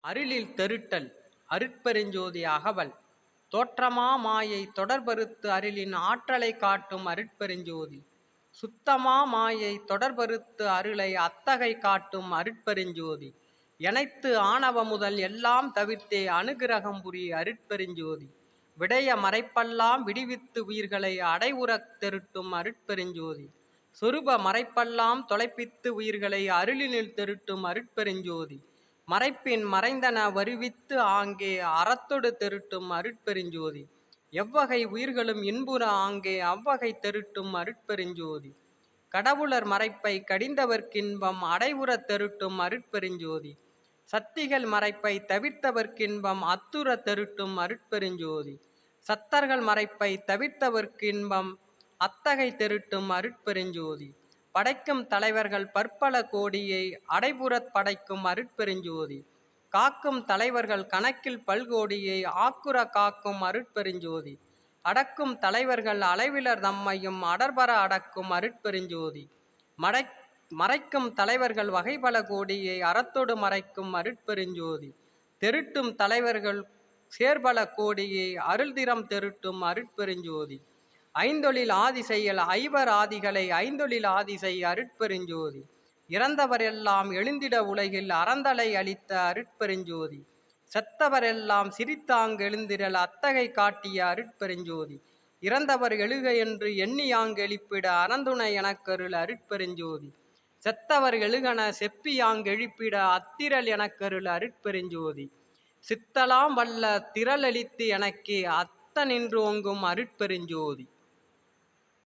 அருளில் தெருட்டல் அருட்பெருஞ்சோதியாகவள். தோற்றமா மாயை தொடர்பறுத்து அருளின் ஆற்றலை காட்டும் அருட்பெருஞ்சோதி. சுத்தமா மாயை தொடர்பறுத்து அருளை அத்தகை காட்டும் அருட்பெருஞ்சோதி. இணைத்து ஆணவ முதல் எல்லாம் தவிர்த்தே அனுகிரகம் புரி அருட்பெருஞ்சோதி. விடைய மறைப்பெல்லாம் விடுவித்து உயிர்களை அடைவுறத் தெருட்டும் அருட்பெருஞ்சோதி. சொருப மறைப்பெல்லாம் தொலைப்பித்து உயிர்களை அருளினில் தெருட்டும் அருட்பெருஞ்சோதி. மறைப்பின் மறைந்தன வருவித்து ஆங்கே அறத்தொடு தெருட்டும் அருட்பெருஞ்சோதி. எவ்வகை உயிர்களும் இன்புற ஆங்கே அவ்வகை தெருட்டும் அருட்பெருஞ்சோதி. கடவுளர் மறைப்பை கடிந்தவர்க்கின்பம் அடைவுறத் தெருட்டும் அருட்பெருஞ்சோதி. சத்திகள் மறைப்பை தவிர்த்தவர்க்கின்பம் அத்துற தெருட்டும் அருட்பெருஞ்சோதி. சத்தர்கள் மறைப்பை தவிர்த்தவர்க்கின்பம் அத்தகை தெருட்டும் அருட்பெருஞ்சோதி. படைக்கும் தலைவர்கள் பற்பல கோடியை அடைபுறத் படைக்கும் அருட்பெருஞ்சோதி. காக்கும் தலைவர்கள் கணக்கில் பல்கோடியை ஆக்குற காக்கும் அருட்பெருஞ்சோதி. அடக்கும் தலைவர்கள் அளவிலர் தம்மையும் அடர்பர அடக்கும் அருட்பெருஞ்சோதி. மடை மறைக்கும் தலைவர்கள் வகைபல கோடியை அறத்தொடு மறைக்கும் அருட்பெருஞ்சோதி. தெருட்டும் தலைவர்கள் சேர்பல கோடியை அருள்திறம் தெருட்டும் அருட்பெருஞ்சோதி. ஐந்தொழில் ஆதி செயல் ஐவர் ஆதிகளை ஐந்தொழில் ஆதிசை செய் அருட்பெருஞ்சோதி. இறந்தவரெல்லாம் எழுந்திட உலகில் அறந்தலை அளித்த அருட்பெருஞ்சோதி. செத்தவரெல்லாம் சிரித்தாங் எழுந்திரல் அத்தகை காட்டிய அருட்பெருஞ்சோதி. இறந்தவர் எழுக என்று எண்ணியாங் எழுப்பிட அறந்துணை எனக்கருள் அருட்பெருஞ்சோதி. செத்தவர் எழுகன செப்பியாங் எழுப்பிட அத்திரல் எனக்கருள் அருட்பெருஞ்சோதி. சித்தலாம் வல்ல திரளளித்து எனக்கே அத்த நின்றோங்கும் அருட்பெருஞ்சோதி.